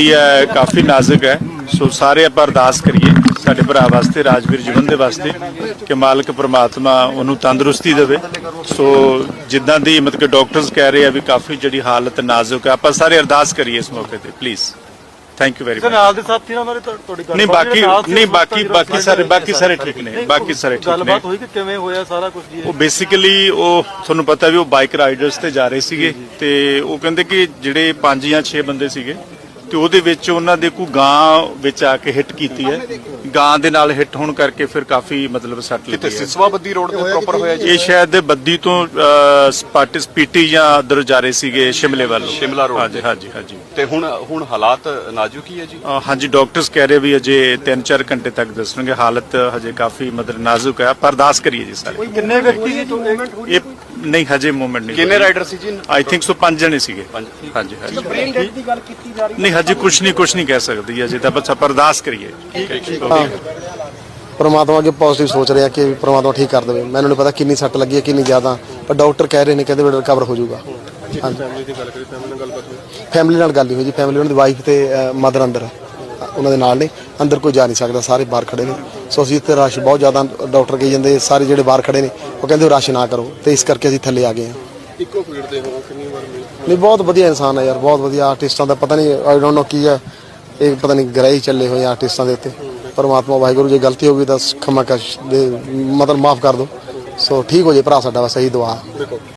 ਇਹ ਕਾਫੀ ਨਾਜ਼ੁਕ ਹੈ। ਸੋ ਸਾਰੇ ਆਪਾਂ ਅਰਦਾਸ ਕਰੀਏ ਸਾਡੇ ਭਰਾ ਵਾਸਤੇ ਰਾਜਵੀਰ ਜੀਵਨ ਦੇ ਵਾਸਤੇ ਕਿ ਮਾਲਕ ਪ੍ਰਮਾਤਮਾ ਉਹਨੂੰ ਤੰਦਰੁਸਤੀ ਦੇਵੇ। ਸੋ ਜਿੱਦਾਂ ਦੀ ਮਤਲਬ ਕਿ ਡਾਕਟਰਸ ਕਹਿ ਰਹੇ ਆ ਵੀ ਕਾਫੀ ਜਿਹੜੀ ਹਾਲਤ ਨਾਜ਼ੁਕ ਹੈ ਆਪਾਂ ਸਾਰੇ ਅਰਦਾਸ ਕਰੀਏ ਇਸ ਮੌਕੇ ਤੇ please thank you very much ਨਾਲ ਦੇ ਸਾਥੀ ਨਾਲ ਉਹਨਾਂ ਤੁਹਾਡੀ ਗੱਲ ਨਹੀਂ ਬਾਕੀ ਨਹੀਂ ਬਾਕੀ ਬਾਕੀ ਸਾਰੇ ਬਾਕੀ ਸਾਰੇ ਠੀਕ ਨੇ ਬਾਕੀ ਸਾਰੇ ਠੀਕ ਨੇ। ਗੱਲਬਾਤ ਹੋਈ ਕਿ ਕਿਵੇਂ ਹੋਇਆ ਸਾਰਾ ਕੁਝ ਜੀ? ਉਹ ਬੇਸਿਕਲੀ ਉਹ ਤੁਹਾਨੂੰ ਪਤਾ ਵੀ ਉਹ ਬਾਈਕ ਰਾਈਡਰਸ ਤੇ ਜਾ ਰਹੇ ਸੀਗੇ ਤੇ ਉਹ ਕਹਿੰਦੇ ਕਿ ਜਿਹੜੇ 5 ਜਾਂ 6 ਬੰਦੇ ਸੀਗੇ ਤੇ ਉਹਦੇ ਵਿੱਚ ਉਹਨਾਂ ਦੇ ਕੋਈ ਗਾਂ ਵਿੱਚ ਆ ਕੇ ਹਿੱਟ ਕੀਤੀ ਹੈ। ਗਾਂ ਦੇ ਨਾਲ ਹਿੱਟ ਹੋਣ ਕਰਕੇ ਫਿਰ ਕਾਫੀ ਮਤਲਬ ਸੱਟ ਕਿਤੇ ਲੱਗੀ ਹੈ। ਸਿਸਵਾ ਬੱਦੀ ਰੋਡ ਤੇ ਪ੍ਰੋਪਰ ਹੋਇਆ ਜੀ? ਇਹ ਸ਼ਾਇਦ ਦੇ ਬੱਦੀ ਤੋਂ ਸਪਾਟਿਸ ਪੀਟੀ ਜਾਂ ਉਧਰ ਜਾ ਰਹੇ ਸੀਗੇ ਸ਼ਿਮਲੇ ਵੱਲ। ਸ਼ਿਮਲਾ road ਹਾਂਜੀ ਹਾਂਜੀ ਹਾਂਜੀ। ਤੇ ਹੁਣ ਹੁਣ ਹਾਲਾਤ ਨਾਜ਼ੁਕ ਹੀ ਹੈ ਜੀ? ਅ, ਹਾਂਜੀ ਡਾਕਟਰਸ ਕਹਿ ਰਹੇ ਵੀ ਅਜੇ 3-4 ਘੰਟੇ ਤੱਕ ਦੱਸਣਗੇ। ਹਾਲਤ ਹਜੇ ਕਾਫੀ ਮਤਲਬ ਨਾਜ਼ੁਕ ਹੈ। ਪਰ ਅਰਦਾਸ ਕਰੀਏ ਜੀ ਸਾਰੇ। ਕਿੰਨੇ ਵਿਅਕਤੀ ਤੂੰ ਇਹ ਨਹੀਂ ਹਜੇ ਮੂਵਮੈਂਟ ਨਹੀਂ ਕਿੰਨੇ ਰਾਈਡਰ ਸੀ ਜੀ? ਆਈ ਥਿੰਕ ਸੋ ਪੰਜ ਜਣੇ ਸੀਗੇ। ਪੰਜ। ਹਾਂਜੀ ਹਾਂਜੀ। ਨਹੀਂ ਹਜੇ ਕੁਝ ਨਹੀਂ ਕੁਝ ਨਹੀਂ ਕਹਿ ਸਕਦੀ ਅਜੇ ਤਾਂ ਬਸ ਆਪਾਂ ਅਰਦਾਸ ਕਰੀਏ। ਪਰਮਾਤਮਾ ਅੱਗੇ ਪੋਜ਼ਿਟਿਵ ਸੋਚ ਰਿਹਾ ਕਿ ਪਰਮਾਤਮਾ ਠੀਕ ਕਰ ਦੇਵੇ। ਮੈਨੂੰ ਨਹੀਂ ਪਤਾ ਕਿੰਨੀ ਸੱਟ ਲੱਗੀ ਹੈ ਕਿੰਨੀ ਜ਼ਿਆਦਾ ਪਰ ਡਾਕਟਰ ਕਹਿ ਰਹੇ ਨੇ ਕਹਿੰਦੇ ਬੇਟਾ ਰਿਕਵਰ ਹੋ ਜਾਊਗਾ। ਫੈਮਿਲੀ ਨਾਲ ਗੱਲ ਹੋਈ ਜੀ। ਫੈਮਿਲੀ ਉਹਨਾਂ ਦੀ ਵਾਈਫ ਤੇ ਮਦਰ ਅੰਦਰ। ਉਹਨਾਂ ਦੇ ਨਾਲ ਨੇ। ਅੰਦਰ ਕੋਈ ਜਾ ਨਹੀਂ ਸਕਦਾ ਸਾਰੇ ਬਾਹਰ ਖੜੇ ਨੇ। ਸੋ ਅਸੀਂ ਇੱਥੇ ਰਸ਼ ਬਹੁਤ ਜ਼ਿਆਦਾ ਡਾਕਟਰ ਕਹੀ ਜਾਂਦੇ ਸਾਰੇ ਜਿਹੜੇ ਬਾਹਰ ਖੜੇ ਨੇ ਉਹ ਕਹਿੰਦੇ ਰਸ਼ ਨਾ ਕਰੋ ਤੇ ਇਸ ਕਰਕੇ ਅਸੀਂ ਥੱਲੇ ਆ ਗਏ ਹਾਂ। ਇੱਕੋ ਫੀਲਡ ਦੇ ਹੋ ਕਿੰਨੀ ਵਾਰ ਮਿਲੇ ਨਹੀਂ ਬਹੁਤ ਵਧੀਆ ਇਨਸਾਨ ਹੈ ਯਾਰ ਬਹੁਤ ਵਧੀਆ ਆਰਟਿਸਟਾਂ ਦਾ ਪਤਾ ਨਹੀਂ ਆਈ ਡੋਨਟ ਨੋ ਕੀ ਹੈ ਇਹ ਪਤਾ ਨਹੀਂ ਗ੍ਰਹਿ ਹੀ ਚੱਲੇ ਹੋਏ ਆਰਟਿਸਟਾਂ ਦੇ ਉੱਤੇ। ਪਰਮਾਤਮਾ ਵਾਹਿਗੁਰੂ ਜੇ ਗਲਤੀ ਹੋ ਗਈ ਤਾਂ ਖਮਾ ਕਸ਼ ਦੇ ਮਤਲਬ ਮਾਫ ਕਰ ਦਿਓ ਸੋ ਠੀਕ ਹੋ ਜੇ ਭਰਾ ਸਾਡਾ ਬਸ ਇਹੀ ਦੁਆ। ਦੇਖੋ।